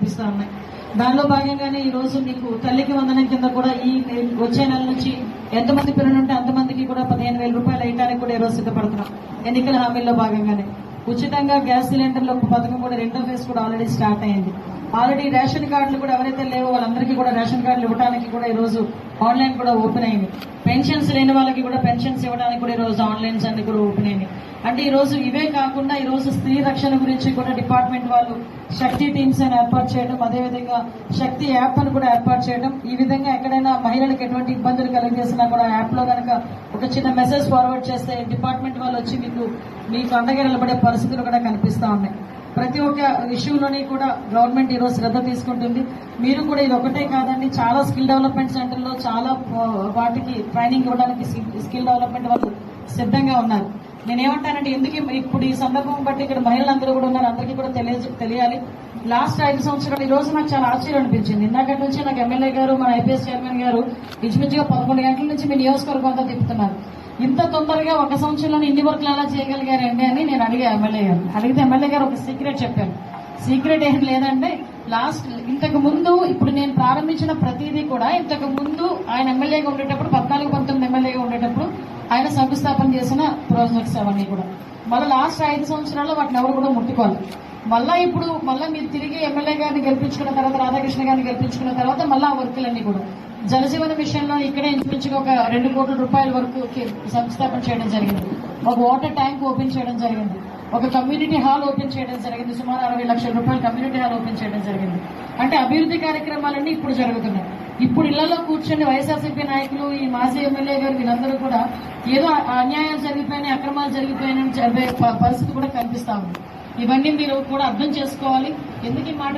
కనిపిస్తూ ఉన్నాయి. దానిలో భాగంగానే ఈ రోజు మీకు తల్లికి వందనం కింద కూడా ఈ వచ్చే నెల నుంచి ఎంతమంది పిల్లలు ఉంటే అంతమందికి కూడా పదిహేను వేల రూపాయలు వేయడానికి కూడా ఈరోజు సిద్ధపడుతున్నాం. ఎన్నికల హామీల్లో భాగంగానే. ఉచితంగా గ్యాస్ సిలిండర్ల పథకం కూడా రెండో ఫేజ్ కూడా ఆల్రెడీ స్టార్ట్ అయింది. ఆల్రెడీ రేషన్ కార్డులు కూడా ఎవరైతే లేవో వాళ్ళందరికీ కూడా రేషన్ కార్డులు ఇవ్వడానికి కూడా ఈ రోజు ఆన్లైన్ కూడా ఓపెన్ అయింది. పెన్షన్స్ లేని వాళ్ళకి కూడా పెన్షన్స్ ఇవ్వడానికి కూడా ఈ రోజు ఆన్లైన్స్ అన్ని కూడా ఓపెన్ అయింది. అంటే ఈ రోజు ఇవే కాకుండా ఈ రోజు స్త్రీ రక్షణ గురించి కూడా డిపార్ట్మెంట్ వాళ్ళు శక్తి టీమ్స్ అని ఏర్పాటు చేయడం అదేవిధంగా శక్తి యాప్ అని కూడా ఏర్పాటు చేయడం ఈ విధంగా ఎక్కడ మహిళలకు ఎటువంటి ఇబ్బందులు కలిగజేసినా కూడా యాప్లో కనుక ఒక చిన్న మెసేజ్ ఫార్వర్డ్ చేస్తే డిపార్ట్మెంట్ వాళ్ళు వచ్చి మీకు మీకు అండగా నిలబడే పరిస్థితులు కూడా కనిపిస్తూ ఉన్నాయి. ప్రతి ఒక్క ఇష్యూలోని కూడా గవర్నమెంట్ ఈ రోజు శ్రద్ధ తీసుకుంటుంది. మీరు కూడా ఇది ఒకటే కాదండి చాలా స్కిల్ డెవలప్మెంట్ సెంటర్లో చాలా వాటికి ట్రైనింగ్ ఇవ్వడానికి స్కిల్ డెవలప్మెంట్ వాళ్ళు సిద్ధంగా ఉన్నారు. నేనేమంటానంటే ఎందుకు ఇప్పుడు ఈ సందర్భం బట్టి ఇక్కడ మహిళలందరూ కూడా ఉన్నారు అందరికీ కూడా తెలియ తెలియాలి. లాస్ట్ ఐదు సంవత్సరాలు ఈ రోజు నాకు చాలా ఆశ్చర్యం అనిపించింది. ఇందాకటి నుంచి నాకు ఎమ్మెల్యే గారు మన ఐపీఎస్ చైర్మన్ గారు ఇంచుమించుగా పదకొండు గంటల నుంచి మీ నియోజకవర్గం అంతా తిప్పుతున్నారు. ఇంత తొందరగా ఒక సంవత్సరంలో ఇన్ని వర్క్లు ఎలా చేయగలిగారండి అని నేను అడిగా ఎమ్మెల్యే గారు. అడిగితే ఎమ్మెల్యే గారు ఒక సీక్రెట్ చెప్పారు. సీక్రెట్ ఏం లేదంటే లాస్ట్ ఇంతకు ముందు ఇప్పుడు నేను ప్రారంభించిన ప్రతిదీ కూడా ఇంతకు ముందు ఆయన ఎమ్మెల్యేగా ఉండేటప్పుడు పద్నాలుగు పంతొమ్మిది ఎమ్మెల్యేగా ఉండేటప్పుడు ఆయన శంకుస్థాపన చేసిన ప్రాజెక్ట్స్ అవన్నీ కూడా. మళ్ళీ లాస్ట్ ఐదు సంవత్సరాల్లో వాటిని ఎవరు కూడా ముట్టుకోవాలి. మళ్ళా ఇప్పుడు మళ్ళీ మీరు తిరిగి ఎమ్మెల్యే గారిని గెలిపించుకున్న తర్వాత రాధాకృష్ణ గారిని గెలిపించుకున్న తర్వాత మళ్ళీ ఆ వర్కులన్నీ కూడా. జలజీవన విషయంలో ఇక్కడే ఇంచుమించుగా ఒక రెండు కోట్ల రూపాయల వరకు సంస్థాపన చేయడం జరిగింది. ఒక వాటర్ ట్యాంక్ ఓపెన్ చేయడం జరిగింది. ఒక కమ్యూనిటీ హాల్ ఓపెన్ చేయడం జరిగింది. సుమారు అరవై లక్షల రూపాయల కమ్యూనిటీ హాల్ ఓపెన్ చేయడం జరిగింది. అంటే అభివృద్ధి కార్యక్రమాలన్నీ ఇప్పుడు జరుగుతున్నాయి. ఇప్పుడు ఇళ్ళలో కూర్చొని వైఎస్ఆర్సీపీ నాయకులు ఈ మాజీ ఎమ్మెల్యే గారు వీళ్ళందరూ కూడా ఏదో అన్యాయాలు జరిగిపోయినాయి అక్రమాలు జరిగిపోయినాయి చెప్పే పరిస్థితి కూడా కనిపిస్తా ఉంది. ఇవన్నీ మీరు కూడా అర్థం చేసుకోవాలి. ఎందుకు ఈ మాట